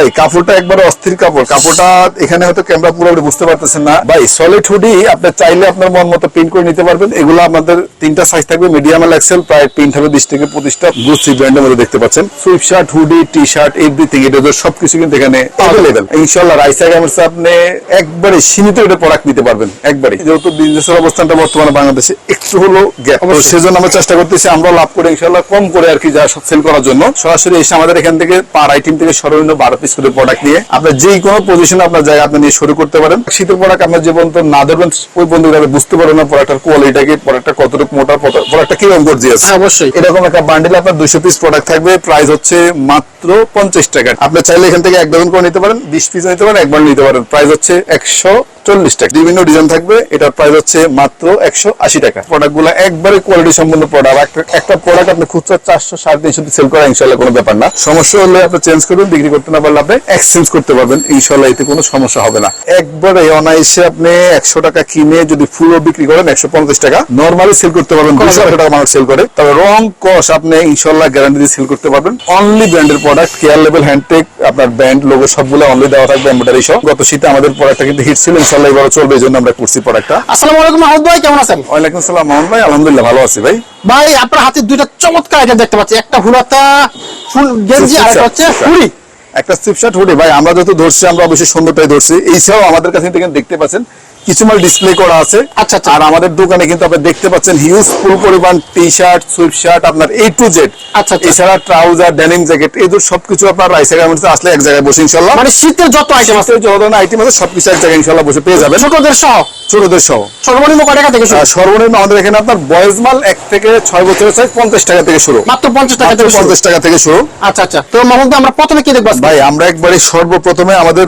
ভাই কাপড়টা একবারে অস্থির কাপড়। কাপড়টা এখানে হয়তো ক্যামেরা পুরোপুরি বুঝতে পারতেছেন না। ভাই সলিড হুডি আপনি চাইলে আপনার মন মতো প্রিন্ট করে নিতে পারবেন। এগুলো আমাদের তিনটা সাইজ থাকবে মিডিয়াম এল এক্সেল প্রায় প্রিন্ট হবে বিশ থেকে পঁচিশটা। গুচি ব্র্যান্ডের মধ্যে দেখতে পাচ্ছেন। Sweatshirt hoodie T shirt everything এটা সবকিছু কিন্তু এখানে অ্যাভেলেবেল ইনশাল্লাহ রাইসা গ্যামার্সে আপনি একবারে সীমিত এটা প্রোডাক্ট নিতে পারবেন একবারে। যেহেতু বিজনেসের অবস্থানটা বর্তমানে বাংলাদেশে একটু হলো গ্যাপ সেজন্য আমরা চেষ্টা করতেছি আমরা লাভ করে ইনশাল্লাহ কম করে আর কি যা সেল করার জন্য। সরাসরি এসে আমাদের এখান থেকে পার আইটেম থেকে সর্বনিম্ন বারো পিস করে প্রোডাক্ট নিয়ে আপনার যে কোনো পজিশনে আপনার জায়গা আপনি নিয়ে শুরু করতে পারেন। শীতের প্রোডাক্ট আপনার যে পর্যন্ত না ধরবেন ওই বন্ধুরা বুঝতে পারবেন না প্রোডাক্টের কোয়ালিটিকে প্রোডাক্টটা কতটুকু মোটা প্রোডাক্টটা কীরকম গর্জিয়াস হ্যাঁ, অবশ্যই। এরকম একটা বান্ডিল আপনার দুশো পিস প্রোডাক্ট থাকবে প্রাইস হচ্ছে মাত্র পঞ্চাশ টাকা। আপনি চাইলে এখান থেকে এক ডজন করে নিতে পারেন বিশ পিস নিতে পারেন একবার নিতে পারেন। প্রাইস হচ্ছে একশো চল্লিশ টাকা। বিভিন্ন ডিজাইন থাকবে এটার প্রাইস হচ্ছে মাত্র একশো আশি টাকা। প্রোডাক্টগুলো একবারে কোয়ালিটি সম্পন্ন প্রোডাক্ট একটা প্রোডাক্ট আপনি খুচরা চারশো সাড়ে তিনশো সেল করা ইনশাল্লাহ কোনো ব্যাপার না। সমস্যা হলে আপনি চেঞ্জ করবেন বিক্রি করতে না পারলে আপনি এক্সচেঞ্জ করতে পারবেন। ইনশাল্লাহ এতে কোনো সমস্যা হবে না। একবারে অনায়াসে আপনি একশো টাকা কিনে যদি ফুলও বিক্রি করেন একশো পঞ্চাশ টাকা। নর্মালি সেল করতে পারবেন। দুশো টাকা মানুষ সেল করে। তবে রং কস আপনি ইনশাল্লাহ গ্যারান্টি দিয়ে সেল করতে পারবেন। অনলি ব্র্যান্ডের product care level hand tag আপনার ব্র্যান্ড লোগো সবগুলো অনলি দেওয়া থাকবে এমব্রয়ডারি সহ। গত শীতে আমাদের প্রোডাক্টটা কিন্তু হিট ছিল। ইনশাল্লাহ এবারও চলবে এই জন্য আমরা করছি প্রোডাক্টটা আসসালামু আলাইকুম মাহমুদ ভাই কেমন আছেন? ওয়ালাইকুম আসসালাম মোহন ভাই। আলহামদুলিল্লাহ ভালো আছি ভাই। ভাই আপনার হাতে দুইটা চমৎকার আইটেম দেখতে পাচ্ছি। একটা হুলাতা ফুল গেঞ্জি আর একটা হচ্ছে ফুরি একটা চিপশাট হুডি ভাই আমরা যত ধরছি আমরা অবশ্যই সুন্দরটাই ধরছি। এইসব আমাদের কাছে কিন্তু দেখতে পাচ্ছেন কিছু মাল ডিসপ্লে করা আছে। আচ্ছা, আচ্ছা। আর আমাদের দোকানে কিন্তু আপনি দেখতে পাচ্ছেন হিউজ ফুল পরিমাণ টি শার্ট সুইপ শার্ট আপনার এ টু জেড আচ্ছা। এছাড়া ট্রাউজার ডেনিম জ্যাকেট এই এদের সবকিছু আপনার রাইসা গার্মেন্টসে আসলে এক জায়গায় বসে ইনশাল্লাহ মানে শীতের যত আইটেম আছে। যত আইটেম আছে সবকিছু এক জায়গায় ইনশাল্লাহ বসে পেয়ে যাবেন। ছোটদের সহ। ছোটদের সহ। সর্বনিম্ন কয় টাকা থেকে শুরু? সর্বনিম্ন আমাদের এখানে আপনার বয়েজ মাল এক থেকে ছয় বছরের সাইজ পঞ্চাশ টাকা থেকে শুরু। মাত্র পঞ্চাশ টাকা মাত্র থেকে পঞ্চাশ টাকা থেকে শুরু। আচ্ছা আচ্ছা। তো মাহমুদ আমরা প্রথমে কি দেখব ভাই আমরা একবারে সর্বপ্রথমে আমাদের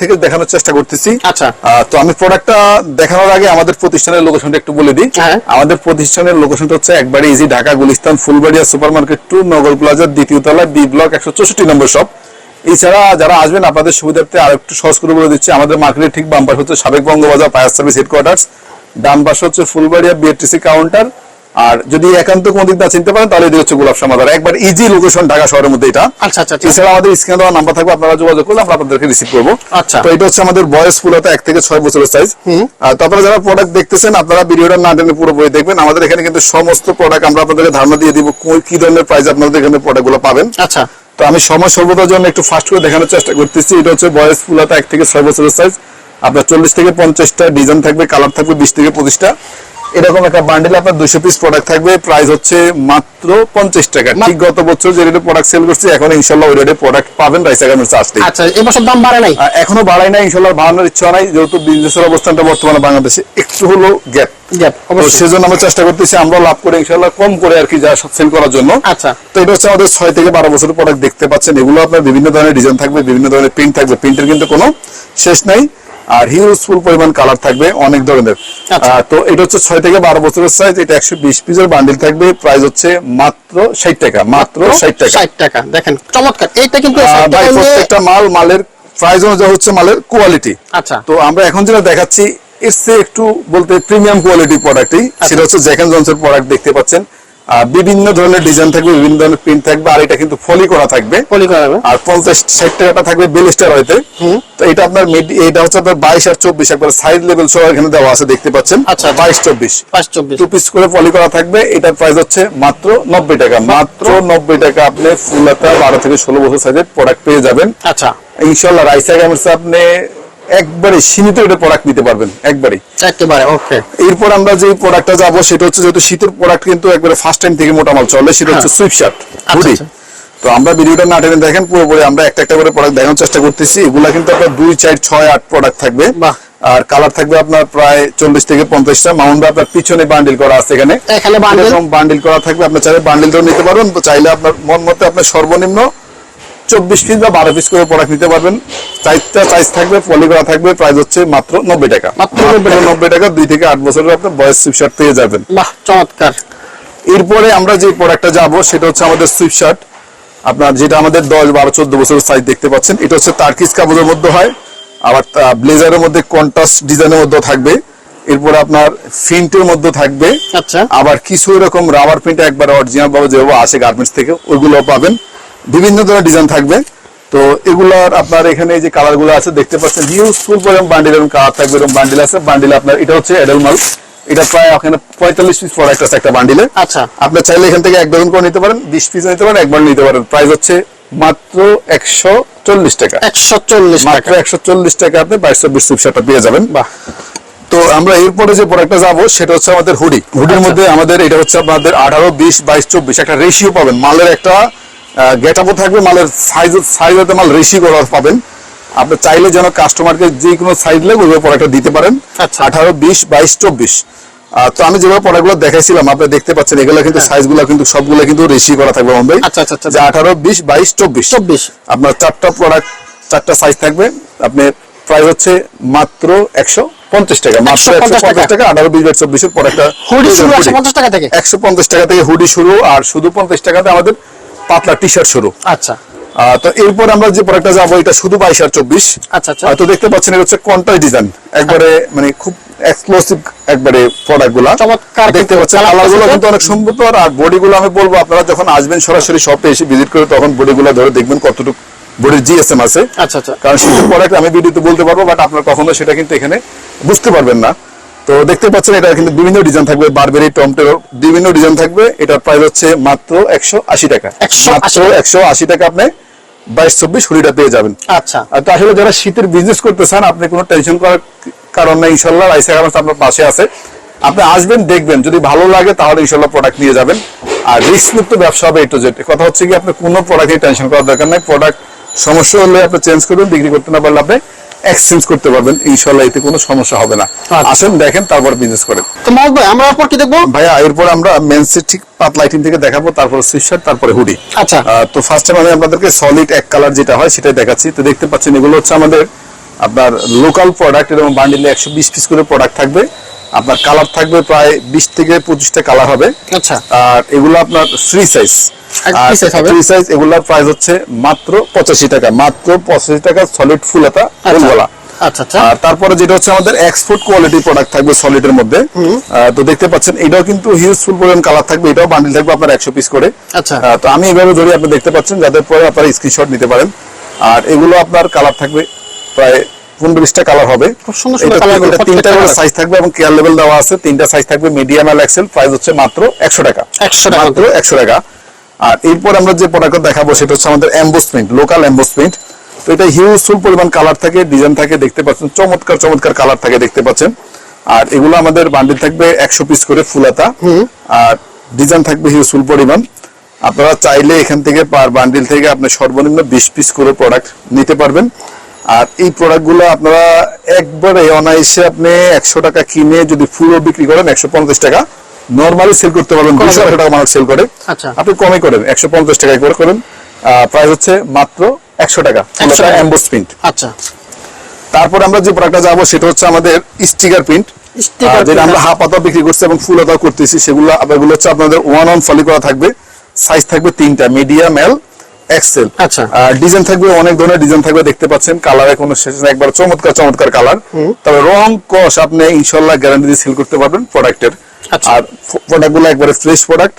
থেকে দেখানোর চেষ্টা করতেছি। আচ্ছা। তো আমি প্রোডাক্টটা দেখানোর আগে আমাদের প্রতিষ্ঠানের লোকেশনটা একটু বলে দিই। হ্যাঁ। আমাদের প্রতিষ্ঠানের লোকেশনটা হচ্ছে একবারে easy Dhaka Gulistan Fulbaria Super Market two Nagar প্লাজার দ্বিতীয় তলা বি ব্লক একশো চৌষট্টি নম্বর শপ এছাড়া যারা আসবেন আপনাদের সুবিধার্থে আর একটু সহজ করে বলে দিচ্ছি। আমাদের মার্কেটের ঠিক বাম পাশে হচ্ছে সাবেক বঙ্গবাজার ফায়ার সার্ভিস হেডকোয়ার্টার্স ডান পাশে হচ্ছে ফুলবাড়িয়া বিএটিসি কাউন্টার আর যদি একান্ত কোন দিক না চিনতে পারেন তাহলে এটি হচ্ছে গোলাপ সমাধান একবার ইজি লোকেশন ঢাকা শহরের মধ্যে এটা। আচ্ছা আচ্ছা আচ্ছা। এছাড়া আমাদের স্ক্রিনে দেওয়া নাম্বার থাকবে আপনারা যোগাযোগ করলে আমরা আপনাদেরকে রিসিভ করব। আচ্ছা। তো এটা হচ্ছে আমাদের বয়স ফুলতা এক থেকে ছয় বছরের সাইজ আর তো আপনারা যারা প্রোডাক্ট দেখতেছেন আপনারা ভিডিওটা না টেনে পুরোপুরি দেখবেন। আমাদের এখানে কিন্তু সমস্ত প্রোডাক্ট আমরা আপনাদেরকে ধারণা দিয়ে দিব কি ধরনের প্রাইস আপনাদের এখানে প্রোডাক্টগুলো পাবেন। আচ্ছা। তো আমি সময় সর্বদার জন্য একটু ফাস্ট করে দেখানোর চেষ্টা করতেছি। এটা হচ্ছে বয়স ফুলাতে এক থেকে ছয় বছরের সাইজ আপনার চল্লিশ থেকে পঞ্চাশটা ডিজাইন থাকবে কালার থাকবে বিশ থেকে পঁচিশটা। এরকম একটা বান্ডেল আপনার দুশো পিস প্রোডাক্ট থাকবে। প্রাইস হচ্ছে মাত্র পঞ্চাশ টাকা। ঠিক গত বছর যে রেটে প্রোডাক্ট সেল করছি এখন ইনশাল্লাহ ওই রেটে প্রোডাক্ট পাবেন রাইস গার্মেন্টস আসলে আচ্ছা এবছর দাম বাড়ে নাই? এখনও বাড়ায় নাই ইনশাল্লাহ বাড়ানোর ইচ্ছা নাই। যেহেতু বিজনেসের অবস্থানটা বর্তমানে বাংলাদেশে একটু হলো গ্যাপ। সেজন্য আমরা চেষ্টা করতেছি আমরা লাভ করে ইনশাল্লাহ কম করে আর কি যা সেল করার জন্য। আচ্ছা। তো এটা হচ্ছে আমাদের ছয় থেকে বারো বছরের প্রোডাক্ট দেখতে পাচ্ছেন। এগুলো আপনার বিভিন্ন ধরনের ডিজাইন থাকবে বিভিন্ন ধরনের প্রিন্ট থাকবে। প্রিন্টের কিন্তু কোনো শেষ নাই। আর হিউজফুল পরিমাণ কালার থাকবে অনেক ধরনের। আচ্ছা। তো এটা হচ্ছে ছয় থেকে বারো বছরের সাইজ এটা একশো বিশ পিসের বান্ডিল থাকবে প্রাইস হচ্ছে মাত্র ষাট টাকা মাত্র ষাট টাকা। ষাট টাকা। দেখেন চমৎকার। এইটা কিন্তু আহ, 60 ভাই টাকা দিয়ে- প্রত্যেকটা মাল মালের প্রাইস অনুযায়ী হচ্ছে মালের কোয়ালিটি আচ্ছা। তো আমরা এখন যেটা দেখাচ্ছি এর চেয়ে একটু বলতে প্রিমিয়াম কোয়ালিটি প্রোডাক্টই সেটা হচ্ছে জ্যাক এন্ড জনসের প্রোডাক্ট দেখতে পাচ্ছেন। বিভিন্ন ধরনের ডিজাইন থাকবে বিভিন্ন ধরনের প্রিন্ট থাকবে আর এটা কিন্তু ফলি করা থাকবে। পলি করা আর পঞ্চাশ ষাট টাকাটা থাকবে বেলিস্টার হইতে তো এটা আপনার এটা হচ্ছে আপনার বাইশ আর চব্বিশ একবার সাইড লেভেল সহ এখানে দেওয়া আছে দেখতে পাচ্ছেন। আচ্ছা। বাইশ চব্বিশ। টু পিস করে পলি করা থাকবে এটার প্রাইস হচ্ছে মাত্র নব্বই টাকা। মাত্র নব্বই টাকা আপনি ফুলাতা বারো থেকে ষোলো বছর সাইজের প্রোডাক্ট পেয়ে যাবেন। আচ্ছা। ইনশাল্লাহ রাইসা গ্যামার্স আপনি একবারে সীমিত রেটে প্রোডাক্ট নিতে পারবেন একবারে একেবারে ওকে এরপর আমরা যে প্রোডাক্টটা যাব সেটা হচ্ছে যেহেতু শীতের প্রোডাক্ট কিন্তু একবারে ফার্স্ট টাইম থেকে মোটা মাল চলে সেটা হচ্ছে সুইপ শার্ট আচ্ছা। তো আমরা ভিডিওটা না টেনে দেখেন পুরোপুরি আমরা একটা একটা করে প্রোডাক্ট দেখানোর চেষ্টা করতেছি। এগুলা কিন্তু আপনার দুই চার ছয় আট প্রোডাক্ট থাকবে। আর কালার থাকবে আপনার প্রায় চল্লিশ থেকে পঞ্চাশটা। মাউন্ট আপনার পিছনে বান্ডিল করা আছে এখানে? বান্ডিল করা থাকবে আপনি চাইলে বান্ডিলটাও নিতে পারবেন। চাইলে আপনার মন মতে আপনার সর্বনিম্ন চব্বিশ পিস বা বারো পিস করে প্রোডাক্ট নিতে পারবেন। চারটা সাইজ থাকবে পলি করা থাকবে প্রাইস হচ্ছে মাত্র নব্বই টাকা। মাত্র 90 টাকা। নব্বই টাকা দুই থেকে আট বছরের আপনার বয়স সুইপশার্ট পেয়ে যাবেন। বাহ চমৎকার। এরপরে আমরা যে প্রোডাক্টটা যাব সেটা হচ্ছে আমাদের সুইপশার্ট আপনার যেটা আমাদের দশ বারো চোদ্দ বছরের সাইজ দেখতে পাচ্ছেন এটা হচ্ছে তার্কিস কাপড়ের মধ্যে হয় আবার ব্লেজারের মধ্যে কন্ট্রাস্ট ডিজাইনের মধ্যে থাকবে। এরপরে আপনার ফিন্টের মধ্যে থাকবে। আচ্ছা। আবার কিছু এরকম রাবার প্রিন্ট একবার অরিজিনাল ভাবে যেভাবে আসে গার্মেন্টস থেকে ওইগুলো পাবেন। বিভিন্ন ধরনের ডিজাইন থাকবে। তো এগুলার আপনার এখানে যে কালারগুলো আছে দেখতে পাচ্ছেন ইউজফুল পরিমাণ বান্ডিল এবং কালার থাকবে এরকম বান্ডিল আছে। বান্ডিল আপনার এটা হচ্ছে এডেল মাল এটা প্রায় ওখানে পঁয়তাল্লিশ পিস প্রোডাক্ট আছে একটা বান্ডিলে আচ্ছা। আপনি চাইলে এখান থেকে এক ডজন করে নিতে পারেন বিশ পিস নিতে পারেন একবার নিতে পারেন। প্রাইস হচ্ছে মাত্র একশো চল্লিশ টাকা। একশো চল্লিশ মাত্র একশো চল্লিশ টাকা আপনি বাইশ চব্বিশ সুপসারটা পেয়ে যাবেন। বাহ। তো আমরা এরপরে যে প্রোডাক্টটা যাব সেটা হচ্ছে আমাদের হুডি হুডির আচ্ছা। মধ্যে আমাদের এটা হচ্ছে আপনাদের আঠারো বিশ বাইশ চব্বিশ একটা রেশিও পাবেন। মালের একটা গেট আপও থাকবে মালের সাইজ সাইজতে মাল রেশি করা পাবেন। আপনি চাইলে যেন কাস্টমারকে যে কোনো সাইজ লাগবে ওইভাবে প্রোডাক্টটা দিতে পারেন। আচ্ছা। আঠারো বিশ বাইশ চব্বিশ। তো আমি যেভাবে প্রোডাক্টগুলো দেখাইছিলাম আপনি দেখতে পাচ্ছেন এগুলো কিন্তু সাইজগুলো কিন্তু সবগুলো কিন্তু রেশি করা থাকবে মুম্বাই হ্যাঁ। আচ্ছা, আচ্ছা, আচ্ছা। যে আঠারো বিশ বাইশ চব্বিশ। চব্বিশ। আপনার চারটা প্রোডাক্ট চারটা সাইজ থাকবে। আপনি প্রাইস হচ্ছে মাত্র একশো পঞ্চাশ টাকা মাত্র একশো পঞ্চাশ টাকা। আঠারো বিশ বাইশ চব্বিশের প্রোডাক্টটা হুডি শুরু একশো পঞ্চাশ টাকা থেকে? একশো পঞ্চাশ টাকা থেকে হুডি শুরু আর শুধু পঞ্চাশ টাকাতে আমাদের পাতলা টি শার্ট শুরু। আচ্ছা। তো এরপর আমরা যে প্রোডাক্টটা যাব এটা শুধু বাইশ আর চব্বিশ। আচ্ছা আচ্ছা। তো দেখতে পাচ্ছেন এটা হচ্ছে কন্ট্রাস্ট ডিজাইন একবারে মানে খুব এক্সক্লুসিভ একবারে প্রোডাক্টগুলা চমৎকার দেখতে পাচ্ছেন কালারগুলো কিন্তু অনেক সুন্দর আর বডি গুলো আমি বলব আপনারা যখন আসবেন সরাসরি শপে এসে ভিজিট করে তখন বডি গুলো ধরে দেখবেন কতটুকু বডির জিএসএম আছে। আচ্ছা আচ্ছা। কারণ শীতের প্রোডাক্ট আমি ভিডিওতে বলতে পারব বাট আপনার কখনো সেটা কিন্তু এখানে বুঝতে পারবেন না। তো দেখতে পাচ্ছেন এটা কিন্তু বিভিন্ন ডিজাইন থাকবে বারবেরি টমটেরো বিভিন্ন ডিজাইন থাকবে। এটার প্রাইস হচ্ছে মাত্র একশো আশি টাকা। 180 মাত্র একশো আশি টাকা আপনি বাইশ চব্বিশ হুডিটা পেয়ে যাবেন। আচ্ছা। আর তো আসলে যারা শীতের বিজনেস করতে চান আপনি কোনো টেনশন করার কারণ নাই ইনশাল্লাহ রাইসা গার্মেন্টস আপনার পাশে আছে। আপনি আসবেন দেখবেন যদি ভালো লাগে তাহলে ইনশাল্লাহ প্রোডাক্ট নিয়ে যাবেন। আর রিস্ক মুক্ত ব্যবসা হবে একটু যেটা কথা হচ্ছে কি আপনি কোনো প্রোডাক্ট নিয়ে টেনশন করার দরকার নাই। প্রোডাক্ট সমস্যা হলে আপনি চেঞ্জ করবেন বিক্রি করতে না পারলে আপনি এক্সচেঞ্জ করতে পারবেন ইনশাল্লাহ এতে কোনো সমস্যা হবে না। আচ্ছা। আসেন দেখেন তারপর বিজনেস করেন। তো মাহবুব ভাই আমরা এরপর কি দেখব? ভাইয়া এরপর আমরা মেন্সের ঠিক পাতলা আইটেম থেকে দেখাবো তারপর সুইশার্ট তারপরে হুডি আচ্ছা। তো ফার্স্ট টাইম আমি আপনাদেরকে সলিড এক কালার যেটা হয় সেটাই দেখাচ্ছি। তো দেখতে পাচ্ছেন এগুলো হচ্ছে আমাদের আপনার লোকাল প্রোডাক্ট এবং বান্ডিলে একশো বিশ পিস করে প্রোডাক্ট থাকবে। আপনার কালার থাকবে প্রায় বিশ থেকে পঁচিশটা কালার হবে। আচ্ছা। আর এগুলো আপনার থ্রি সাইজ এগুলোর প্রাইস হচ্ছে মাত্র পঁচাশি টাকা। মাত্র পঁচাশি টাকা সলিড ফুল এটা ফুলওয়ালা আচ্ছা আচ্ছা। আর তারপরে যেটা হচ্ছে আমাদের এক্সপোর্ট কোয়ালিটি প্রোডাক্ট থাকবে সলিডের মধ্যে। তো দেখতে পাচ্ছেন এটাও কিন্তু হিউজফুল পরিমাণ কালার থাকবে। এটাও বান্ডিল থাকবে আপনার একশো পিস করে। আচ্ছা। তো আমি এইভাবে ধরে আপনি দেখতে পাচ্ছেন যাদের পরে আপনারা স্ক্রিনশট নিতে পারেন। আর এগুলো আপনার কালার থাকবে প্রায় পনেরো কালার হবে। খুব সুন্দর সুন্দর এটা- colour গুলো, এটা তিনটা করে সাইজ থাকবে এবং কেয়ার লেভেল দেওয়া আছে। তিনটা সাইজ থাকবে মিডিয়াম আর এক্সেল প্রাইস হচ্ছে মাত্র একশো টাকা। 100 টাকা। মাত্র একশো টাকা। আর এরপর আমরা যে প্রোডাক্ট দেখাবো সেটা হচ্ছে আমাদের লোকাল তো এটা হিউজফুল পরিমাণ কালার থাকে ডিজাইন থাকে দেখতে পাচ্ছেন চমৎকার চমৎকার কালার থাকে দেখতে পাচ্ছেন। আর এগুলো আমাদের বান্ডিল থাকবে একশো পিস করে ফুলাতা আর ডিজাইন থাকবে হিউজফুল পরিমাণ। আপনারা চাইলে এখান থেকে পার বান্ডিল থেকে আপনি সর্বনিম্ন বিশ পিস করে প্রোডাক্ট নিতে পারবেন। আর এই প্রোডাক্টগুলো আপনারা একবারে অনায়াসে আপনি একশো টাকা কিনে যদি ফুলও বিক্রি করেন একশো পঞ্চাশ টাকা নর্মালি সেল করতে পারবেন দুশো। টাকা মানুষ সেল করে। আচ্ছা। আপনি কমে করেন একশো পঞ্চাশ টাকায় করে করেন। প্রাইস হচ্ছে মাত্র একশো টাকা। 100 অ্যাম্বোস প্রিন্ট আচ্ছা। তারপর আমরা যে প্রোডাক্টটা যাব সেটা হচ্ছে আমাদের স্টিকার প্রিন্ট যেটা আমরা আচ্ছা। হাফ পাতা বিক্রি করছি এবং ফুল পাতা করতেছি সেগুলো এগুলো হচ্ছে আপনাদের ওয়ান অন ফলি করা থাকবে। সাইজ থাকবে তিনটা মিডিয়াম এল এক্সেল আচ্ছা। ডিজাইন থাকবে অনেক ধরনের ডিজাইন থাকবে দেখতে পাচ্ছেন। কালারে কোনো শেষ নেই, একবার চমৎকার চমৎকার কালার তবে রং কস আপনি ইনশাল্লাহ গ্যারান্টি দিয়ে সেল করতে পারবেন প্রোডাক্টের আচ্ছা। আর প্রোডাক্টগুলো একবারে ফ্রেশ প্রোডাক্ট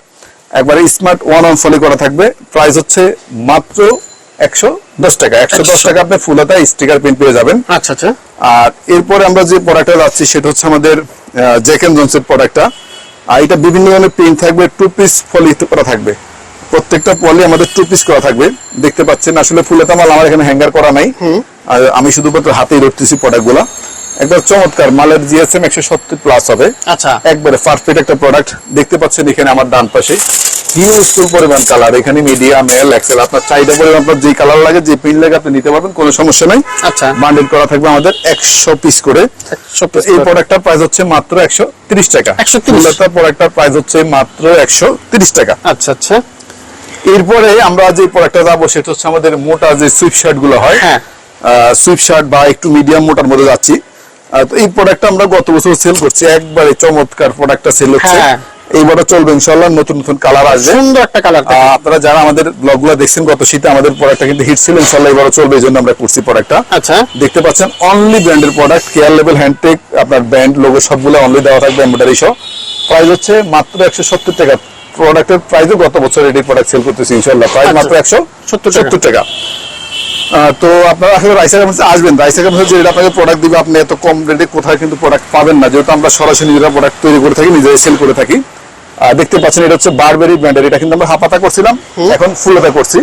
একবারে স্মার্ট ওয়ান অন ফলি করা থাকবে। প্রাইস হচ্ছে মাত্র একশো দশ টাকা। একশো দশ টাকা আপনি ফুল হাতা স্টিকার প্রিন্ট পেয়ে যাবেন। আচ্ছা আচ্ছা। আর এরপরে আমরা যে প্রোডাক্টটা যাচ্ছি সেটা হচ্ছে আমাদের জ্যাক এন্ড জনসের প্রোডাক্টটা আর এটা বিভিন্ন ধরনের প্রিন্ট থাকবে টু পিস ফলি করা থাকবে। প্রত্যেকটা পলি আমাদের টু পিস করা থাকবে। দেখতে পাচ্ছেন আসলে ফুলেতা মাল আমার এখানে হ্যাঙ্গার করা নাই। আর আমি শুধুমাত্র হাতেই ধরতেছি প্রোডাক্টগুলো একবার চমৎকার মালের জিএসএম একশো সত্তর প্লাস হবে। আচ্ছা। একবারে পারফেক্ট একটা প্রোডাক্ট দেখতে পাচ্ছেন এখানে আমার ডান পাশে। হিউজফুল পরিমাণ কালার এখানে মিডিয়াম এল এক্সেল আপনার চাহিদা পরিমাণ আপনার যে কালার লাগে যে প্রিন্ট লাগে আপনি নিতে পারবেন কোনো সমস্যা নাই। আচ্ছা। বান্ডেল করা থাকবে আমাদের একশো পিস করে। 100 তো piece এই। প্রোডাক্টটার প্রাইস হচ্ছে মাত্র একশো তিরিশ টাকা। 130 প্রোডাক্টটার প্রাইস হচ্ছে মাত্র একশো তিরিশ টাকা। আচ্ছা আচ্ছা। এরপরে আমরা যে প্রোডাক্টটা যাব সেটা হচ্ছে আমাদের মোটা যে সুইপ শার্টগুলো হয় হ্যাঁ। সুইপ শার্ট বা একটু মিডিয়াম মোটার মধ্যে যাচ্ছি। তো এই প্রোডাক্টটা আমরা গত বছর সেল করছি একবারে চমৎকার প্রোডাক্টটা সেল হচ্ছে। হ্যাঁ। এইবারও চলবে ইনশাল্লাহ নতুন নতুন কালার আসবে। সুন্দর একটা কালার আপনারা যারা আমাদের ব্লগগুলো দেখছেন গত শীতে আমাদের প্রোডাক্টটা কিন্তু হিট ছিল ইনশাল্লাহ এবারও চলবে এই জন্য আমরা করছি প্রোডাক্টটা আচ্ছা। দেখতে পাচ্ছেন অনলি ব্র্যান্ডের product care level hand tag আপনার ব্র্যান্ড লোগো সবগুলো অনলি দেওয়া থাকবে এমব্রয়ডারি সহ। প্রাইস হচ্ছে মাত্র একশো সত্তর টাকা। প্রোডাক্টের প্রাইসও গত বছর এটি প্রোডাক্ট সেল করতেছি ইনশাল্লাহ প্রাইস আচ্ছা। মাত্র একশো 70 টাকা। সত্তর টাকা। তো আপনারা আসলে রাইসা গার্মেন্টসে আসবেন। রাইসা গার্মেন্টস যেটা আপনাকে প্রোডাক্ট দিবে আপনি এত কম রেটে কোথায় কিন্তু প্রোডাক্ট পাবেন না। যেহেতু আমরা সরাসরি নিজেরা প্রোডাক্ট তৈরি করে থাকি নিজেরাই সেল করে থাকি। আহ, দেখতে পাচ্ছেন এটা হচ্ছে বারবেরি ব্র্যান্ডের এটা কিন্তু আমরা হাপাতা করছিলাম এখন ফুলাতা করছি।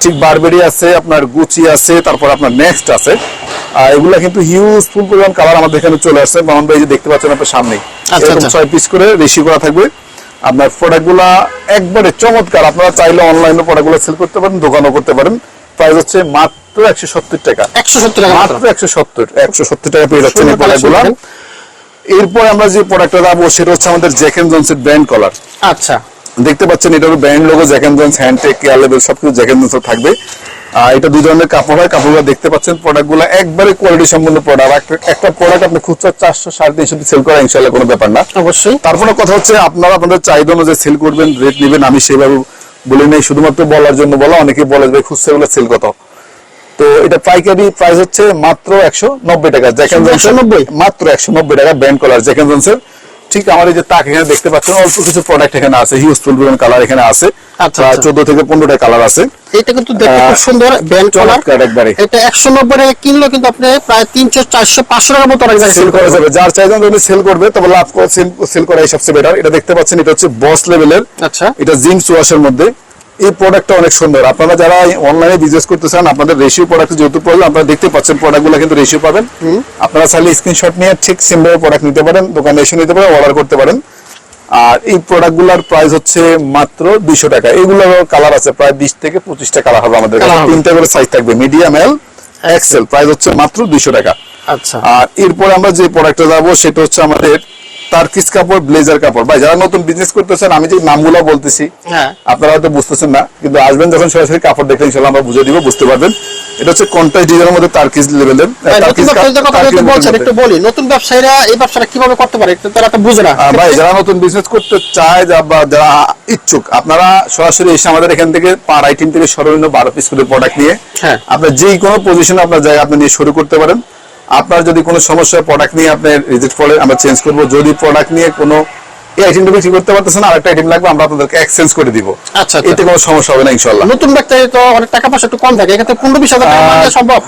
ঠিক বারবেরি আছে আপনার গুচি আছে তারপর আপনার নেক্সট আছে। আহ, এগুলা কিন্তু হিউজ ফুল পরিমাণ কালার আমাদের এখানে চলে আসছে। মোহন ভাই যে দেখতে পাচ্ছেন আপনার সামনে আচ্ছা, আচ্ছা। ছয় পিস করে রেশি করা থাকবে। আপনার প্রোডাক্টগুলা একবারে চমৎকার। আপনারা চাইলে অনলাইনে প্রোডাক্টগুলো সেল করতে পারেন দোকানও করতে পারেন। প্রাইস হচ্ছে মাত্র একশো সত্তর টাকা। একশো সত্তর টাকা মাত্র একশো সত্তর একশো সত্তর টাকা পেয়ে যাচ্ছেন এই সুন্দর প্রোডাক্টগুলা collection এরপর আমরা যে প্রোডাক্টটা দাবো সেটা হচ্ছে আমাদের জ্যাকেন জনসের ব্র্যান্ড কলার আচ্ছা। দেখতে পাচ্ছেন এটার brand logo Jack and Jones hand tag care level সবকিছু জ্যাক এন্ড জনসের থাকবে। আর এটা দুই ধরনের কাপড় হয় কাপড়গুলো দেখতে পাচ্ছেন প্রোডাক্টগুলো একবারে কোয়ালিটি সম্পন্ন প্রোডাক্ট একটা প্রোডাক্ট আপনি খুচরা চারশো সাড়ে তিনশো সেল করা ইনশাল্লাহ কোনো ব্যাপার না। অবশ্যই। তারপরে কথা হচ্ছে আপনারা আপনাদের চাহিদা অনুযায়ী সেল করবেন রেট নেবেন আমি সেভাবে বলি নাই শুধুমাত্র বলার জন্য বলা অনেকে বলে যে খুচরা গুলো সেল কত? তো এটা পাইকারি প্রাইস হচ্ছে মাত্র একশো নব্বই টাকা। Jack and Johnson 190? মাত্র একশো নব্বই টাকা ব্যান্ড কলার জ্যাকেন জনসের ঠিক আমাদের যে তাক এখানে দেখতে পাচ্ছেন অল্প কিছু প্রোডাক্ট এখানে আছে হিউজ ফুল কালার এখানে আছে। আচ্ছা, প্রায় আচ্ছা। চোদ্দ থেকে পনেরোটা কালার আছে। এটা কিন্তু দেখতে খুব সুন্দর ব্যান্ড কালার। একবারে। এটা একশো নব্বই টাকা কিনলেও কিন্তু আপনি প্রায় তিনশো চারশো পাঁচশো টাকার মতো অনেক সেল করা করা যাবে। যার চাহিদা অনুযায়ী সেল করবে তবে লাভ সেল করাই সবচেয়ে বেটার এটা দেখতে পাচ্ছেন এটা হচ্ছে বস লেভেলের আচ্ছা। এটা জিম ওয়াশের মধ্যে। এই প্রোডাক্টটা অনেক সুন্দর। আপনারা যারা অনলাইনে বিজনেস করতে চান আপনাদের রেশিও প্রোডাক্ট যেহেতু প্রয়োজন আপনারা দেখতে পাচ্ছেন প্রোডাক্টগুলো কিন্তু রেশিও পাবেন। আপনারা চাইলে স্ক্রিনশট নিয়ে ঠিক সিমভাবে প্রোডাক্ট নিতে পারেন দোকানে এসে নিতে পারেন অর্ডার করতে পারেন। আর এই প্রোডাক্টগুলোর প্রাইস হচ্ছে মাত্র দুইশো টাকা। এগুলো কালার আছে প্রায় বিশ থেকে পঁচিশটা কালার হবে আমাদের কাছে। তিনটা করে সাইজ থাকবে মিডিয়াম এল এক্সেল প্রাইস হচ্ছে মাত্র দুইশো টাকা। আচ্ছা। আর এরপরে আমরা যে প্রোডাক্টটা যাব সেটা হচ্ছে আমাদের টার্কিস কাপড় ব্লেজার কাপড় ভাই যারা নতুন বিজনেস করতেছেন আমি যে নামগুলো বলতেছি হ্যাঁ। আপনারা হয়তো বুঝতেছেন না কিন্তু আসবেন যখন সরাসরি কাপড় দেখে ইনশাল্লাহ আমরা বুঝে দিব বুঝতে পারবেন। এটা হচ্ছে ডিজাইনের মধ্যে টার্কিস লেভেলের বলছেন একটু বলি নতুন ব্যবসায়ীরা এই ব্যবসাটা কীভাবে করতে পারে তারা তো বুঝে না। ভাই যারা নতুন বিজনেস করতে চায় বা যারা ইচ্ছুক আপনারা সরাসরি এসে আমাদের এখান থেকে পার আইটেম থেকে সর্বনিম্ন বারো পিস করে প্রোডাক্ট নিয়ে হ্যাঁ। আপনার যে কোনো পজিশনে আপনার জায়গা আপনি নিয়ে শুরু করতে পারেন। আপনার যদি কোনো সমস্যা প্রোডাক্ট নিয়ে আপনি রিজেক্ট করে আমরা চেঞ্জ করব। যদি প্রোডাক্ট নিয়ে কোনো এই আইটেমটা বিক্রি করতে পারতেছেন আরেকটা আইটেম লাগবে আমরা আপনাদেরকে এক্সচেঞ্জ করে দিব। আচ্ছা, আচ্ছা। এতে কোনো সমস্যা হবে না নতুন ব্যবসায়ী তো অনেক টাকা পয়সা একটু কম থাকে এক্ষেত্রে পনেরো বিশ হাজার টাকা সম্ভব?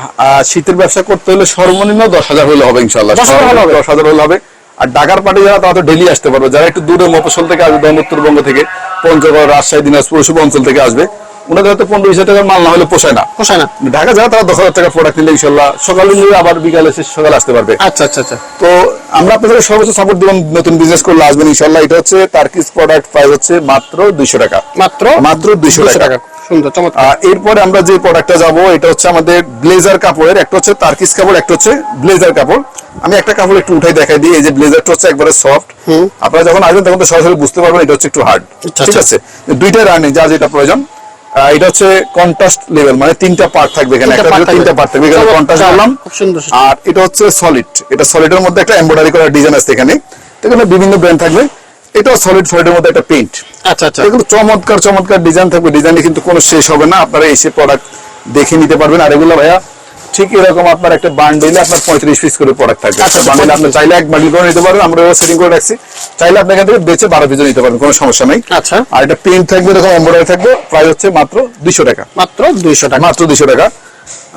শীতের ব্যবসা করতে হলে সর্বনিম্ন দশ হাজার হলে হবে ইনশাল্লাহ 10,000 হলে হবে? দশ হাজার হলে হবে। আর ঢাকার পার্টি যারা তারা তো ডেলি আসতে পারবে। যারা একটু দূরে মফসল থেকে আসবে উত্তরবঙ্গ থেকে পঞ্চগড় রাজশাহী দিনাজপুর শুভ অঞ্চল থেকে আসবে ওনাদের হয়তো পনেরো বিশ টাকার মাল না হলে পোষায় না। পোষায় না। ঢাকা যারা তারা দশ হাজার টাকা প্রোডাক্ট নিলে ইনশাল্লাহ সকালে নিলে আবার বিকালে সকালে আসতে পারবে। আচ্ছা আচ্ছা আচ্ছা। তো আমরা আপনাদের সর্বোচ্চ সাপোর্ট দিলাম নতুন বিজনেস করলে আসবেন ইনশাল্লাহ। এটা হচ্ছে টার্কিস প্রোডাক্ট প্রাইস হচ্ছে মাত্র দুইশো টাকা। মাত্র মাত্র দুইশো টাকা। সুন্দর চমৎকার। এরপরে আমরা যে প্রোডাক্টটা যাব এটা হচ্ছে আমাদের ব্লেজার কাপড়ের একটা হচ্ছে তার্কিস কাপড় একটা হচ্ছে ব্লেজার কাপড়। আমি একটা কাপড় একটু উঠাই দেখাই দিই এই যে ব্লেজারটা হচ্ছে একবারে সফট আপনারা যখন আসবেন তখন তো সরাসরি বুঝতে পারবেন এটা হচ্ছে একটু হার্ড আচ্ছা, ঠিক আচ্ছা। আছে? দুইটা রানিং যা যেটা প্রয়োজন। এটা হচ্ছে কন্ট্রাস্ট লেভেল মানে তিনটা পার্ট থাকবে এখানে। একটা তিনটা পার্ট থাকবে। এখানে কন্ট্রাস্ট খুব সুন্দর। আর এটা হচ্ছে সলিড এটা সলিডের মধ্যে একটা এমব্রয়ডারি করা ডিজাইন আছে এখানে। এখানে বিভিন্ন ব্র্যান্ড থাকবে। এটাও সলিড সলিডের মধ্যে একটা পেইন্ট আচ্ছা আচ্ছা। এগুলো চমৎকার চমৎকার ডিজাইন থাকবে। ডিজাইনে কিন্তু কোনো শেষ হবে না। আপনারা এসে প্রোডাক্ট দেখে নিতে পারবেন। আর এগুলো ভাইয়া ঠিক এরকম আপনার একটা বান্ডিলে আপনার পঁয়ত্রিশ পিস করে প্রোডাক্ট থাকবে আচ্ছা, একটা আপনার আপনি চাইলে এক বান্ডিল করে নিতে পারেন আমরা সেটিং করে রাখছি। চাইলে আপনি এখান থেকে বেঁচে বারো পিসও নিতে পারেন কোনো সমস্যা নেই। আচ্ছা। আর একটা প্রিন্ট থাকবে এরকম এমব্রয়ডারি থাকবে প্রাইস হচ্ছে মাত্র দুইশো টাকা। মাত্র দুইশো টাকা। মাত্র দুইশো টাকা।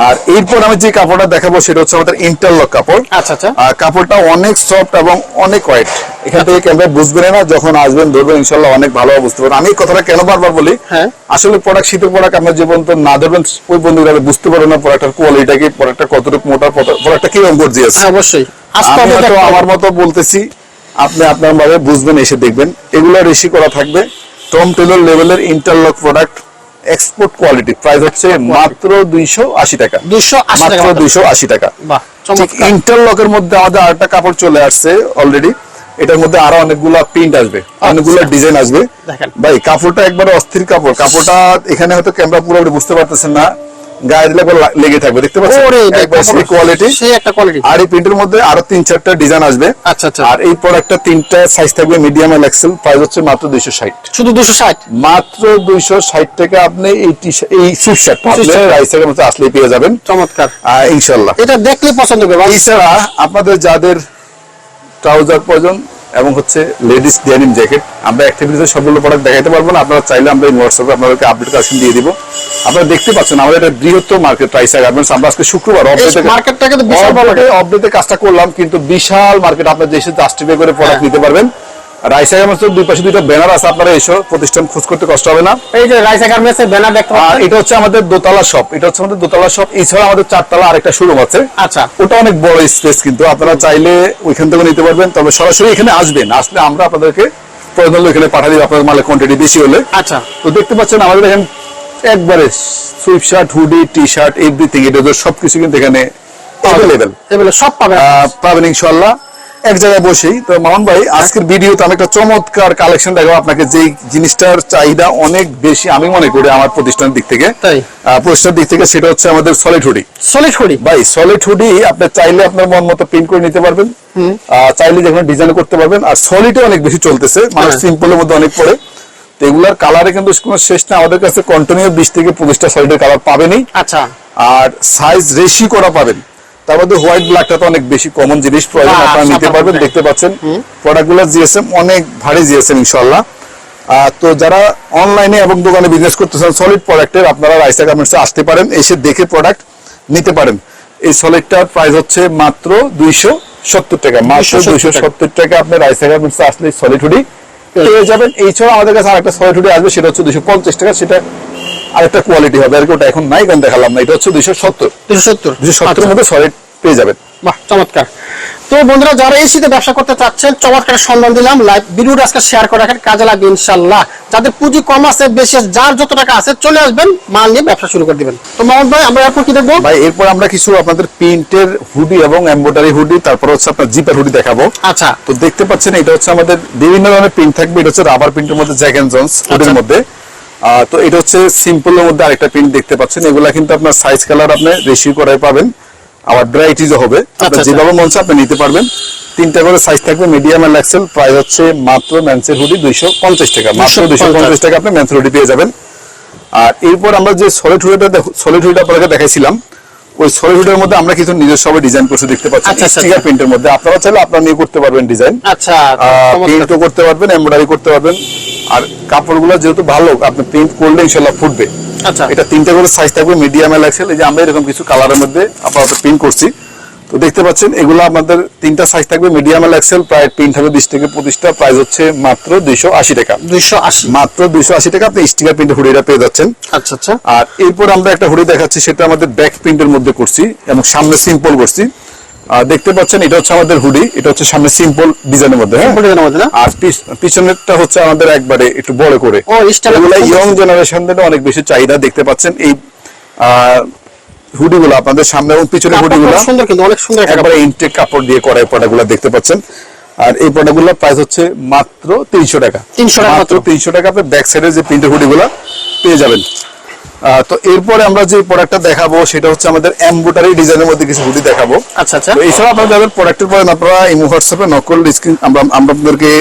আর এরপর আমি যে কাপড়টা দেখাবো সেটা হচ্ছে আমাদের ইন্টারলক কাপড়। আচ্ছা আচ্ছা। আর কাপড়টা অনেক সফট এবং অনেক ওয়েট এখান থেকে ক্যামেরা বুঝবেন না যখন আসবেন ধরবেন ইনশাল্লাহ অনেক ভালোভাবে বুঝতে পারবেন। আমি কথাটা কেন বারবার বলি? হ্যাঁ। আসলে প্রোডাক্ট শীতের প্রোডাক্ট আপনার যে পর্যন্ত না ধরবেন ওই বন্ধুরা বুঝতে পারবেন না প্রোডাক্টের কোয়ালিটি কি প্রোডাক্টটা কতটুকু মোটা প্রোডাক্টটা কি রকম গর্জিয়াস হ্যাঁ অবশ্যই। আমার মতো বলতেছি আপনি আপনার ভাবে বুঝবেন এসে দেখবেন। এগুলো রেশি করা থাকবে টম টেলর লেভেলের interlock product export quality price হচ্ছে মাত্র দুইশো আশি টাকা। 280 টাকা মাত্র। দুইশো আশি টাকা। ইন্টারলকের মধ্যে আমাদের আরেকটা কাপড় চলে আসছে অলরেডি এটার মধ্যে আরও অনেকগুলো প্রিন্ট আসবে অনেকগুলো ডিজাইন আসবে। ভাই কাপড়টা একবারে অস্থির কাপড়। কাপড়টা এখানে হয়তো ক্যামেরা পুরোপুরি বুঝতে পারতেছেন না। গায়ে দিলে লেগে থাকবে দেখতে পাচ্ছেন? একবার সেই কোয়ালিটি সেই একটা কোয়ালিটি আর এই প্রিন্টের মধ্যে আরও তিন চারটা ডিজাইন আসবে। আচ্ছা, আচ্ছা। আর এই প্রোডাক্টটা তিনটা সাইজ থাকবে মিডিয়াম এল এক্সেল প্রাইস হচ্ছে মাত্র শুধু টাকা আপনি এই শার্টটা আপনি আসলেই পেয়ে যাবেন। চমৎকার। আহ, ইনশাল্লাহ এটা দেখলে পছন্দ করবে এছাড়া আপনাদের যাদের ট্রাউজার প্রয়োজন এবং হচ্ছে লেডিস ডেনিম জ্যাকেট আমরা ভিডিওতে সবগুলো প্রোডাক্ট দেখাতে পারব না আপনারা চাইলে আমরা এই হোয়াটসঅ্যাপে আপনাদেরকে আপডেট কালেকশন দিয়ে দিব আপনারা দেখতে পাচ্ছেন আমাদের এটা বৃহত্তর মার্কেট রাইসা গার্মেন্টস আমরা আজকে শুক্রবার মার্কেটটাকে তো বিশাল। অপডেটে কাজটা করলাম কিন্তু বিশাল মার্কেট আপনার দেশে জাস্টিফাই করে প্রোডাক্ট হ্যাঁ। নিতে পারবেন রাইসা গার্মেন্টস দুই পাশে দুইটা ব্যানার আছে আপনারা এসো প্রতিষ্ঠান খোঁজ করতে কষ্ট হবে না। এই যে রাইসা গার্মেন্টস এর ব্যানার দেখতে আর এটা হচ্ছে আমাদের দোতলা শপ এটা হচ্ছে আমাদের দোতলা শপ এছাড়া আমাদের চারতলা আরেকটা শোরুম আছে। আচ্ছা। ওটা অনেক বড় স্পেস কিন্তু আপনারা চাইলে ওইখান থেকে নিতে পারবেন তবে সরাসরি এখানে আসবেন আসলে আমরা আপনাদেরকে প্রয়োজন এখানে পাঠিয়ে দিব আপনাদের মালের কোয়ান্টিটি বেশি হলে। আচ্ছা। তো দেখতে পাচ্ছেন আমাদের এখানে একবারে sweatshirt hoodie T shirt everything এটা সবকিছু কিন্তু এখানে অ্যাভেলেবেল সব পাবেন। পাবেন ইনশাল্লাহ এক জায়গায় বসেই। তো মামুন ভাই আজকের ভিডিওতে আমি একটা চমৎকার কালেকশন দেখাবো আপনাকে। যেই জিনিসটার চাহিদা অনেক বেশি আমি মনে করি আমার প্রতিষ্ঠানের দিক থেকে। তাই? প্রতিষ্ঠানের দিক থেকে সেটা হচ্ছে আমাদের সলিড হুডি সলিড হুডি ভাই সলিড হুডি আপনি চাইলে আপনার মন মতো প্রিন্ট করে নিতে পারবেন। চাইলে যেখানে ডিজাইন করতে পারবেন। আর সলিডে অনেক বেশি চলতেছে। মানুষ হ্যাঁ। সিম্পলের মধ্যে অনেক পড়ে। তো এগুলার কালারে কিন্তু কোনো শেষ না আমাদের কাছে কন্টিনিউ বিশ থেকে পঁচিশটা সলিডের কালার পাবেনই। আচ্ছা। আর সাইজ রেশি করা পাবেন। তার মধ্যে হোয়াইট ব্ল্যাকটা তো অনেক বেশি কমন জিনিস প্রয়োজন হ্যাঁ, আপনারা নিতে পারবেন দেখতে পাচ্ছেন। প্রোডাক্টগুলো জিএসএম অনেক ভারী জিএসএম ইনশাল্লাহ তো যারা অনলাইনে এবং দোকানে বিজনেস করতেছেন সলিড প্রোডাক্টের আপনারা রাইসা গার্মেন্টসে আসতে পারেন এসে দেখে প্রোডাক্ট নিতে পারেন। এই সলিডটার প্রাইস হচ্ছে মাত্র দুইশো সত্তর টাকা। মাত্র দুইশো সত্তর টাকা। আপনি রাইসা গার্মেন্টসে আসলে সলিড হুডি পেয়ে যাবেন। এছাড়া আমাদের কাছে আরেকটা সলিড হুডি আসবে সেটা হচ্ছে দুইশো পঞ্চাশ টাকা। সেটা আরেকটা কোয়ালিটি হবে। আর কি ওটা এখন নাই কেন দেখালাম না। এটা হচ্ছে দুইশো সত্তর। সত্তর। সত্তরের মধ্যে সলিড পেয়ে যাবেন। বাহ চমৎকার। তো বন্ধুরা যারা ব্যবসা করতে চাচ্ছেন চমৎকার সন্ধান দিলাম। লাইভ ভিডিওটা আজকে শেয়ার করে রাখেন কাজে লাগবে ইনশাল্লাহ যাদের পুঁজি কম আছে বেশি যার যত টাকা আছে চলে আসবেন মাল নিয়ে ব্যবসা শুরু করে দিবেন। তো মোহাম্মদ ভাই আমরা এরপর কি দেখব? ভাই এরপর আমরা কিছু আপনাদের প্রিন্টের হুডি এবং এমব্রয়ডারি হুডি তারপর হচ্ছে আপনার জিপের হুডি দেখাবো। আচ্ছা। তো দেখতে পাচ্ছেন এটা হচ্ছে আমাদের বিভিন্ন ধরনের প্রিন্ট থাকবে। এটা হচ্ছে রাবার প্রিন্টের মধ্যে জ্যাক এন্ড জন্স হুডির। মধ্যে। তো এটা হচ্ছে সিম্পলের মধ্যে আরেকটা প্রিন্ট দেখতে পাচ্ছেন। এগুলা কিন্তু আপনার সাইজ কালার আপনি রেশিও করাই পাবেন। আবার ভ্যারাইটিজও হবে। আপনার আচ্ছা। যেভাবে মন চায় আপনি নিতে পারবেন। তিনটা করে সাইজ থাকবে। মিডিয়াম এন্ড এক্সেল প্রাইস হচ্ছে মাত্র ম্যান্সের হুডি দুইশো পঞ্চাশ টাকা। মাত্র দুইশো 250 পঞ্চাশ টাকা আপনি ম্যান্সের হুডি পেয়ে যাবেন। আর এরপর আমরা যে সলিড হুডিটা সলিড হুডিটা আপনাকে দেখাইছিলাম। ওই সলিড হুডের মধ্যে আমরা কিছু নিজস্ব ডিজাইন করতে দেখতে পাচ্ছি। আচ্ছা, আচ্ছা, স্টিকার আচ্ছা। প্রিন্টের মধ্যে। আপনারা চাইলে আপনারা নিয়ে করতে পারবেন ডিজাইন আচ্ছা। প্রিন্টও করতে পারবেন এমব্রয়ডারি করতে পারবেন। আর কাপড়গুলো যেহেতু ভালো আপনি প্রিন্ট করলে ইনশাল্লাহ ফুটবে। আচ্ছা। এটা তিনটা করে সাইজ থাকবে মিডিয়াম এল এক্সেল এই যে আমরা এরকম কিছু কালারের মধ্যে আপাতত প্রিন্ট করছি। তো দেখতে পাচ্ছেন এগুলো আমাদের তিনটা সাইজ থাকবে মিডিয়াম এল এক্সেল প্রায় প্রিন্ট হবে বিশ থেকে পঁচিশটা প্রাইস হচ্ছে মাত্র দুইশো আশি টাকা। দুইশো আশি। মাত্র দুইশো আশি টাকা আপনি স্টিকার প্রিন্ট হুডিটা পেয়ে যাচ্ছেন। আচ্ছা আচ্ছা। আর এরপর আমরা একটা হুডি দেখাচ্ছি সেটা আমাদের ব্যাক প্রিন্টের মধ্যে করছি এবং সামনে সিম্পল করছি। দেখতে পাচ্ছেন এটা হচ্ছে আমাদের হুডি এটা হচ্ছে সামনে সিম্পল ডিজাইনের মধ্যে হ্যাঁ? আর পিছ- পিছনেরটা হচ্ছে আমাদের একবারে একটু বড় করে। ইয়ং জেনারেশনদের অনেক বেশি চাহিদা দেখতে পাচ্ছেন। এই হুডি গুলো আপনাদের সামনে এবং পিছনে হুডি গুলো সুন্দর কিন্তু অনেক সুন্দর একবারে ইনটেক কাপড় দিয়ে করা এই প্রোডাক্টগুলো দেখতে পাচ্ছেন। আর এই প্রোডাক্টগুলোর প্রাইস হচ্ছে মাত্র তিনশো টাকা। 300 টাকা মাত্র। তিনশো টাকা আপনি ব্যাক সাইডের যে প্রিন্টের হুডিগুলো পেয়ে যাবেন। তো এরপরে আমরা যে প্রোডাক্টটা দেখাবো সেটা হচ্ছে আমাদের এমব্রয়ডারি ডিজাইনের মধ্যে কিছু হুডি দেখাবো। আচ্ছা আচ্ছা। তো এছাড়া আপনারা যাদের প্রোডাক্টের পরে আপনারা এই হোয়াটসঅ্যাপে নক করলে স্ক্রিন আমরা আমরা আপনাদেরকে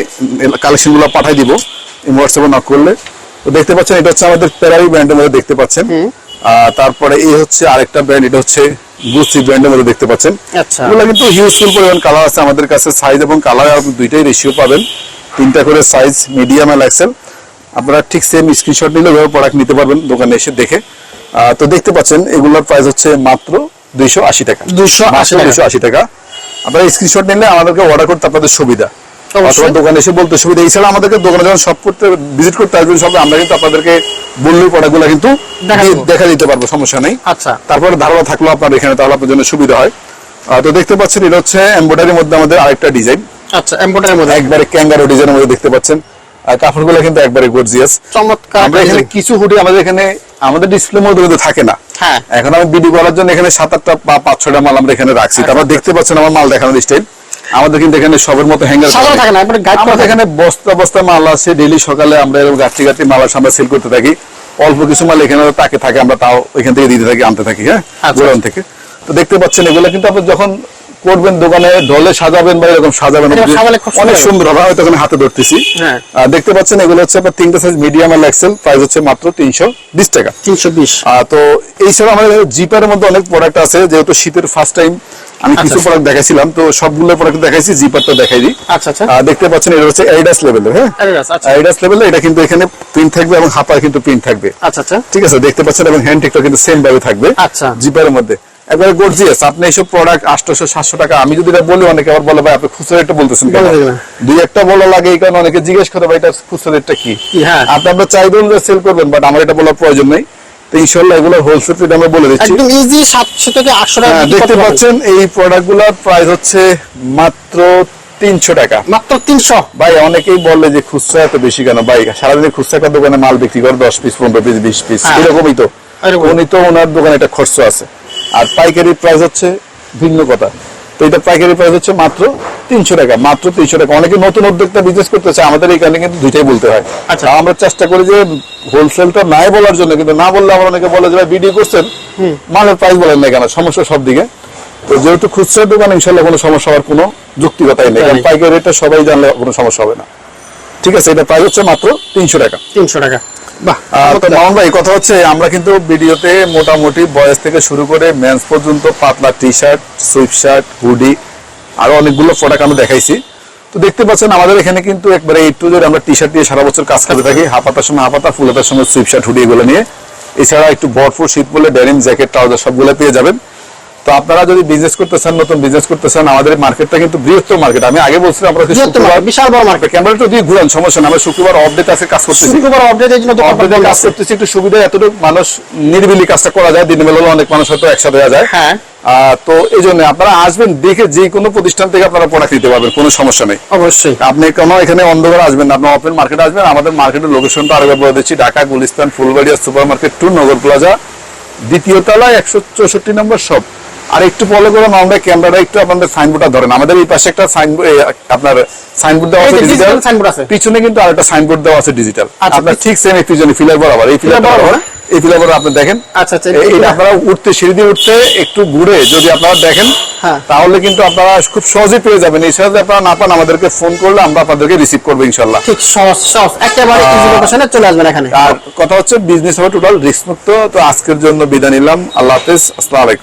কালেকশনগুলো পাঠাই দিব এই হোয়াটসঅ্যাপে নক করলে। তো দেখতে পাচ্ছেন এটা হচ্ছে আমাদের পেরারি ব্র্যান্ডের মধ্যে দেখতে পাচ্ছেন। তারপরে এই হচ্ছে আরেকটা ব্র্যান্ড এটা হচ্ছে গুচি ব্র্যান্ডের মধ্যে দেখতে পাচ্ছেন। আচ্ছা। এগুলো কিন্তু হিউজফুল পরিমাণ কালার আছে আমাদের কাছে সাইজ এবং কালার দুইটাই রেশিও পাবেন। তিনটা করে সাইজ মিডিয়াম আর এক্সেল আপনারা ঠিক সেম স্ক্রিনশট নিলে ওইভাবে প্রোডাক্ট নিতে পারবেন দোকানে এসে দেখে। তো দেখতে পাচ্ছেন এগুলোর প্রাইস হচ্ছে মাত্র দুইশো আশি টাকা। 280 টাকা। দুইশো আশি টাকা। আপনারা স্ক্রিনশট নিলে আমাদেরকে অর্ডার করতে আপনাদের সুবিধা। অথবা দোকানে এসে বলতে সুবিধা। এছাড়া আমাদেরকে দোকানে যখন সব করতে ভিজিট করতে আসবেন সব আমরা কিন্তু আপনাদেরকে বললেই প্রোডাক্টগুলো কিন্তু দেখা দিতে পারব সমস্যা নেই। আচ্ছা। তারপরে ধারণা থাকল আপনার এখানে তাহলে আপনার জন্য সুবিধা হয়। তো দেখতে পাচ্ছেন এটা হচ্ছে এমব্রয়ডারির মধ্যে আমাদের আরেকটা ডিজাইন আচ্ছা এমব্রয়ডারির মধ্যে। একবারে ক্যাঙ্গারো ডিজাইনের মধ্যে দেখতে পাচ্ছেন। কাপড়গুলো কিন্তু একবারে গর্জিয়াস চমৎকার। আমরা এখানে কিছু হুডি আমাদের এখানে আমাদের ডিসপ্লে কিন্তু থাকে না। হ্যাঁ। এখন আমি বিডি করার জন্য এখানে সাত আটটা বা পাঁচ ছটা মাল আমরা এখানে রাখছি। আচ্ছা, তারপর দেখতে পাচ্ছেন আমার মাল দেখানোর স্টাইল আমাদের কিন্তু এখানে সবের মতো হ্যাঙ্গার থাকে। না, আমাদের এখানে বস্তা বস্তা মাল আছে। ডেলি সকালে আমরা এরকম মাল আসে আমরা সেল করতে থাকি। অল্প কিছু মাল এখানে তাকে থাকে আমরা তাও এখান থেকে দিতে থাকি আনতে থাকি হ্যাঁ? আচ্ছা। গোডাউন থেকে। তো দেখতে পাচ্ছেন এগুলো কিন্তু আপনি যখন করবেন দোকানে ঢলে সাজাবেন বা এরকম সাজাবেন অনেক সুন্দর। হবে হয়তো এখানে হাতে ধরতেছি। হ্যাঁ। দেখতে পাচ্ছেন এগুলো হচ্ছে আপনার তিনটা সাইজ মিডিয়াম আর এক্সেল প্রাইস হচ্ছে মাত্র তিনশো বিশ টাকা। তিনশো বিশ। তো এই ছাড়া আমাদের জিপারের মধ্যে অনেক প্রোডাক্ট আছে যেহেতু শীতের ফার্স্ট টাইম আমি কিছু আচ্ছা। প্রোডাক্ট দেখাইছিলাম তো সবগুলো প্রোডাক্ট দেখাইছি জিপারটা দেখাই দিই। আচ্ছা আচ্ছা। দেখতে পাচ্ছেন এটা হচ্ছে এডিডাস লেভেলের হ্যাঁ? আচ্ছা। এডিডাস লেভেলের এটা কিন্তু এখানে প্রিন্ট থাকবে এবং হাতায় কিন্তু প্রিন্ট থাকবে। আচ্ছা আচ্ছা। ঠিক আছে দেখতে পাচ্ছেন এবং হ্যান্ড টেকটা কিন্তু সেম ভাবে থাকবে আচ্ছা। জিপারের মধ্যে। একবারে গর্জিয়াস আপনি এইসব প্রোডাক্ট আটশোশো সাতশো টাকা আমি যদি এটা বলি অনেকে আবার বলে ভাই আপনি খুচরা রেটটা বলতেছেন। দুই একটা বলা লাগে এই কারণে অনেকে জিজ্ঞেস করে ভাই এটা খুচরা রেটটা কি? হ্যাঁ। আপনি আপনার সেল করবেন বাট আমার এটা বলার প্রয়োজন নেই। তো ইনশাল্লাহ এগুলো হোলসেল রেট আমরা বলে দিচ্ছি। একদম ইজি সাতশো থেকে আটশো টাকা হ্যাঁ, দেখতে পাচ্ছেন এই প্রোডাক্টগুলার প্রাইস হচ্ছে মাত্র তিনশো টাকা। মাত্র তিনশো। ভাই অনেকেই বলে যে খুচরা এত বেশি কেন? ভাই সারাদিনে খুচরা একটা দোকানে মাল বিক্রি করে দশ পিস পনেরো পিস বিশ পিস হ্যাঁ। এরকমই তো। উনি তো ওনার দোকানে একটা খরচ আছে। আর পাইকারি প্রাইস হচ্ছে ভিন্ন কথা। তো এটা পাইকারি প্রাইস হচ্ছে মাত্র তিনশো টাকা মাত্র তিনশো টাকা। অনেকে নতুন উদ্যোক্তা বিজনেস করতেছে আমাদের এখানে কিন্তু দুইটাই বলতে হয়। আচ্ছা। আমরা চেষ্টা করি যে হোলসেলটা নাই বলার জন্য কিন্তু না বললে আমরা অনেকে বলে যে ভাই ভিডিও করছেন? মালের প্রাইস বলেন না কেন সমস্যা সব দিকে। তো যেহেতু খুচরা দোকান ইনশাল্লাহ কোনো সমস্যা হওয়ার কোনো যুক্তিকতাই নেই। কারণ। পাইকারি রেটটা সবাই জানলে কোনো সমস্যা হবে না। ঠিক আছে এটা প্রাইস হচ্ছে মাত্র তিনশো টাকা। তিনশো টাকা। ভাই কথা হচ্ছে আমরা কিন্তু ভিডিওতে মোটামুটি বয়স থেকে শুরু করে মেন্স পর্যন্ত পাতলা T shirt sweep shirt hoodie আরও অনেকগুলো প্রোডাক্ট আমরা দেখাইছি। তো দেখতে পাচ্ছেন আমাদের এখানে কিন্তু একবারে এই টু আমরা টি শার্ট দিয়ে সারা বছর কাজ করে থাকি হাফাতার সময় হাফাতা ফুলাতার সময় সুইপ শার্ট হুডি এগুলো নিয়ে। এছাড়া একটু ভরপুর শীত বলে ডেনিম জ্যাকেট ট্রাউজার সবগুলো পেয়ে যাবেন। তো আপনারা যদি বিজনেস করতে চান নতুন বিজনেস করতে চান আমাদের মার্কেটটা কিন্তু বৃহত্তর মার্কেট আমি আগে বলছিলাম আমরা শুক্রবার বিশাল বড় মার্কেট ক্যামেরাটা দিয়ে ঘুরান সমস্যা না আমরা শুক্রবার অপডেট আছে কাজ করতেছি। শুক্রবার আপডেট এই জন্য অপডেটে কাজ করতেছি একটু সুবিধা এতটুকু মানুষ নিরিবিলি কাজটা করা যায় দিনের বেলা অনেক মানুষ হয়তো একসাথে যায়। হ্যাঁ। তো এই জন্য আপনারা আসবেন দেখে যে কোনো প্রতিষ্ঠান থেকে আপনারা প্রোডাক্ট নিতে পারবেন কোনো সমস্যা নেই। অবশ্যই। আপনি কোনো এখানে অন্ধকার আসবেন আপনি ওপেন মার্কেটে আসবেন আমাদের মার্কেটের লোকেশনটা আরেকবার বলে দিচ্ছি Dhaka Gulistan Fulbaria Super Market two Nagar Plaza দ্বিতীয় তলায় একশো চৌষট্টি নম্বর সব আর একটু ফলো করুন আমরা ক্যামেরাটা একটু আপনাদের সাইনবোর্ডটা ধরেন। আমাদের এই পাশে একটা সাইনবোর্ড আপনার সাইনবোর্ড দেওয়া আছে ডিজিটাল signboard আছে। পিছনে কিন্তু আরেকটা সাইনবোর্ড দেওয়া আছে ডিজিটাল আচ্ছা, আপনার ঠিক সেম এই পিছনে ফিলার বরাবর। এই ফিলার বরাবর, বরাবর এই ফিলার বরাবর আপনি দেখেন। আচ্ছা, আচ্ছা, এই এটা আপনারা উঠতে সিঁড়ি দিয়ে উঠতে একটু ঘুরে যদি আপনারা দেখেন হ্যাঁ। তাহলে কিন্তু আপনারা খুব সহজে পেয়ে যাবেন। এই যদি আপনারা না পান আমাদেরকে ফোন করলে আমরা আপনাদেরকে রিসিভ করব ইনশাল্লাহ। ঠিক সহজ সহজ। একেবারে ইজি লোকেশনে চলে আসবেন এখানে। আর কথা হচ্ছে বিজনেস হবে টোটাল রিস্ক মুক্ত। তো আজকের জন্য বিদায় নিলাম। আল্লাহ হাফেজ। আসসালামু আলাইকুম।